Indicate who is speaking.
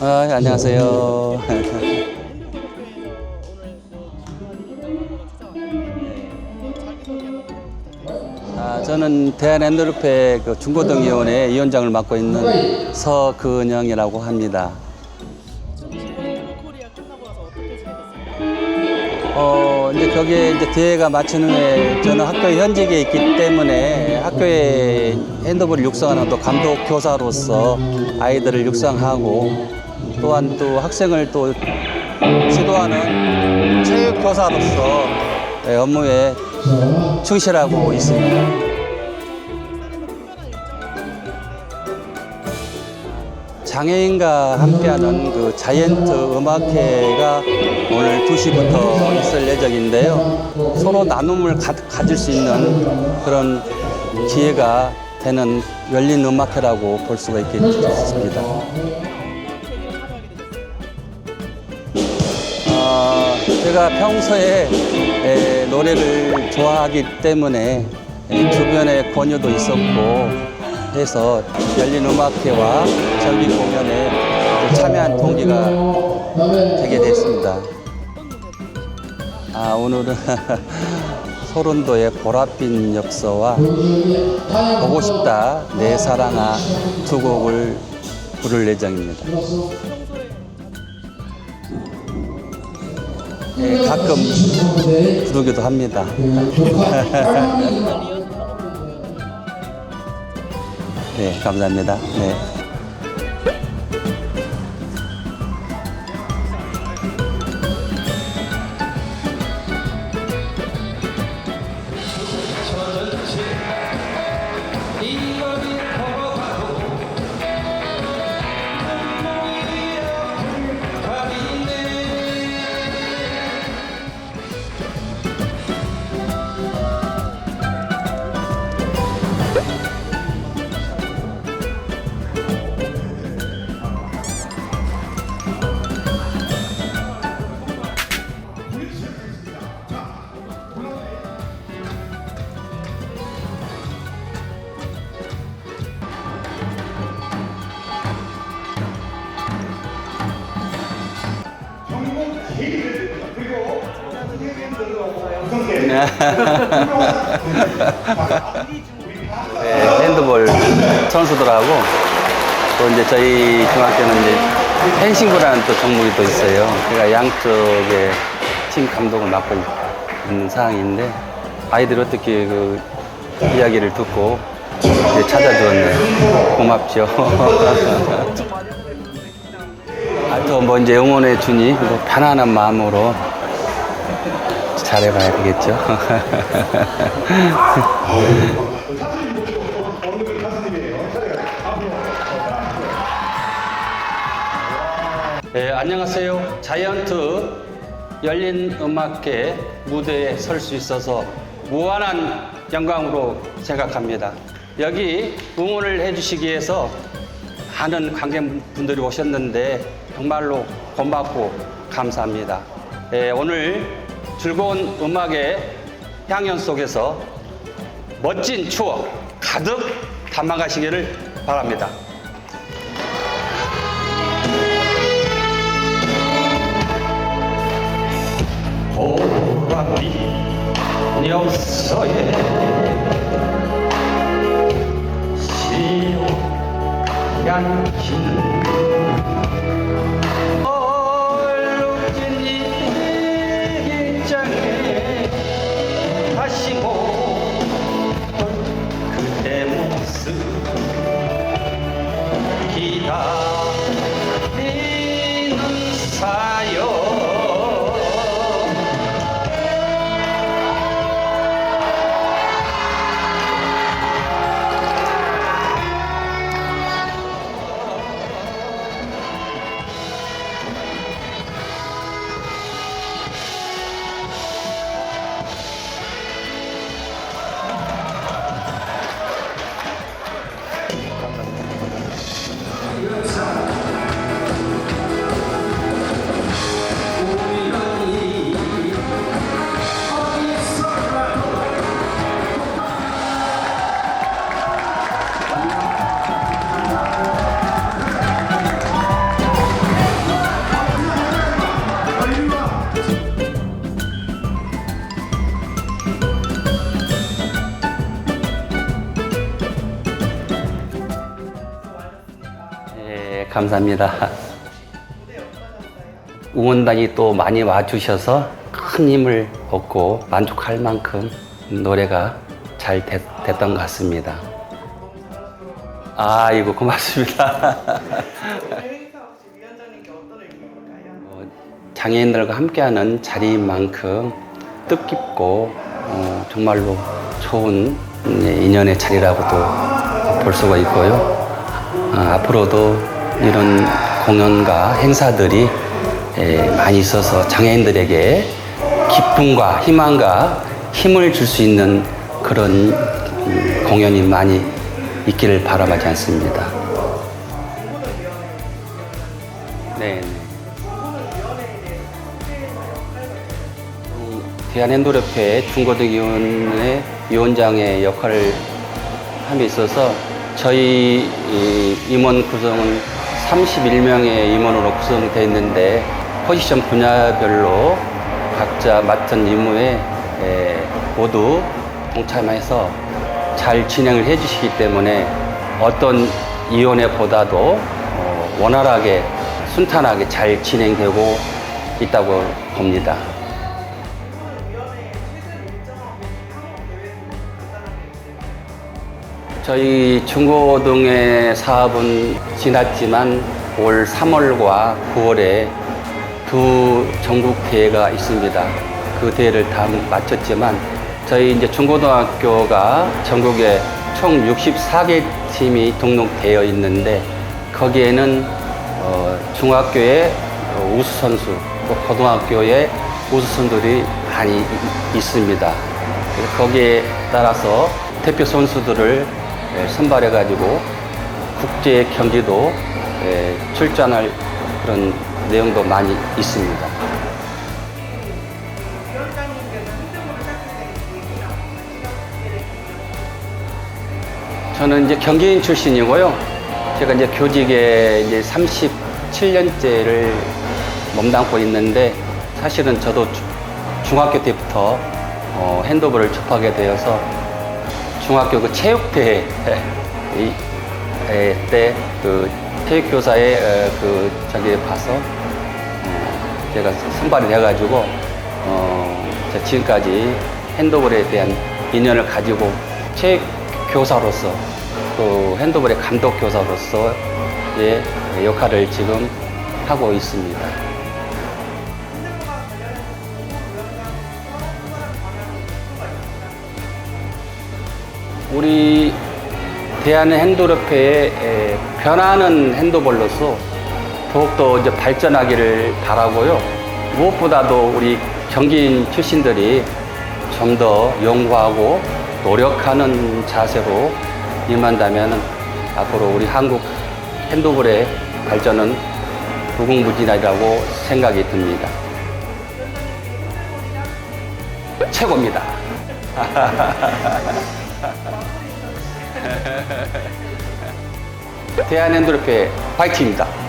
Speaker 1: 아, 안녕하세요. 아, 저는 대한핸드루페 그 중고등위원회 위원장을 맡고 있는 서근영이라고 합니다.
Speaker 2: 어,
Speaker 1: 이제 거기에 이제 대회가 마친 후에 저는 학교 현직에 있기 때문에 학교에 핸드볼을 육성하는 또 감독 교사로서 아이들을 육성하고 또한 또 학생을 또 지도하는 체육 교사로서 네, 업무에 충실하고 있습니다. 장애인과 함께하는 그 자이언트 음악회가 오늘 2시부터 있을 예정인데요. 서로 나눔을 가, 가질 수 있는 그런 기회가 되는 열린 음악회라고 볼 수가 있겠습니다. 제가 평소에 에, 노래를 좋아하기 때문에 에, 주변에 권유도 있었고 해서 열린 음악회와 정기 공연에 참여한 동기가 되게 됐습니다. 아, 오늘은 소른도의 보랏빛 역서와 보고 싶다 내 사랑아 두 곡을 부를 예정입니다. 가끔 부르기도 합니다. 네, 감사합니다. 네. 네, 핸드볼 선수들하고 또 이제 저희 중학교는 이제 펜싱부라는 또 종목이 또 있어요. 제가 양쪽에 팀 감독을 맡고 있는 상황인데 아이들이 어떻게 그 이야기를 듣고 이제 찾아주었네. 고맙죠. 아, 또뭐 이제 응원해 주니 뭐 편안한 마음으로 잘해봐야 되겠죠. 네, 안녕하세요. 자이언트 열린 음악회 무대에 설 수 있어서 무한한 영광으로 생각합니다. 여기 응원을 해주시기 위해서 많은 관객분들이 오셨는데 정말로 고맙고 감사합니다. 예, 오늘 즐거운 음악의 향연 속에서 멋진 추억 가득 담아가시기를 바랍니다. 보랏빛 역서에 시간 긴 감사합니다. 응원단이 또 많이 와주셔서 큰 힘을 얻고 만족할 만큼 노래가 잘 됐, 됐던 것 같습니다. 아이고 고맙습니다.
Speaker 3: 어,
Speaker 1: 장애인들과 함께하는 자리인 만큼 뜻깊고 어, 정말로 좋은 예, 인연의 자리라고도 볼 수가 있고요. 아, 앞으로도 이런 공연과 행사들이 예, 많이 있어서 장애인들에게 기쁨과 희망과 힘을 줄 수 있는 그런 음, 공연이 많이 있기를 바라지 않습니다. 네. 네. 대한핸드협회 중고등위원회 위원장의 역할을 함에 있어서 저희 이 임원 구성은 31명의 임원으로 구성되어 있는데 포지션 분야별로 각자 맡은 임무에 에, 모두 동참해서 잘 진행을 해주시기 때문에 어떤 위원회보다도 어, 원활하게 순탄하게 잘 진행되고 있다고 봅니다. 저희 중고등의 사업은 지났지만 올 3월과 9월에 두 전국 대회가 있습니다. 그 대회를 다 마쳤지만 저희 이제 중고등학교가 전국에 총 64개 팀이 등록되어 있는데 거기에는 어, 중학교의 어, 우수 선수, 또 고등학교의 우수 선수들이 많이 이- 있습니다. 거기에 따라서 대표 선수들을 예, 선발해가지고 국제 경기도 예, 출전할 그런 내용도 많이 있습니다. 저는 이제 경기인 출신이고요. 제가 이제 교직에 이제 37년째를 몸담고 있는데 사실은 저도 주- 중학교 때부터 어, 핸드볼을 접하게 되어서 중학교 그 체육대회 때 그 체육교사의 어, 그 저기 봐서 어, 제가 선발이 돼가지고 어, 저 지금까지 핸드볼에 대한 인연을 가지고 체육 교사로서 또 핸드볼의 감독 교사로서 의 역할을 지금 하고 있습니다. 우리 대한 핸드협회의 변하는 핸드볼로서 더욱더 이제 발전하기를 바라고요. 무엇보다도 우리 경기인 출신들이 좀더 연구하고 노력하는 자세로 임한다면 앞으로 우리 한국 핸드볼의 발전은 무궁무진하리라고 생각이 듭니다. 최고입니다. 대한핸드협회 화이팅입니다.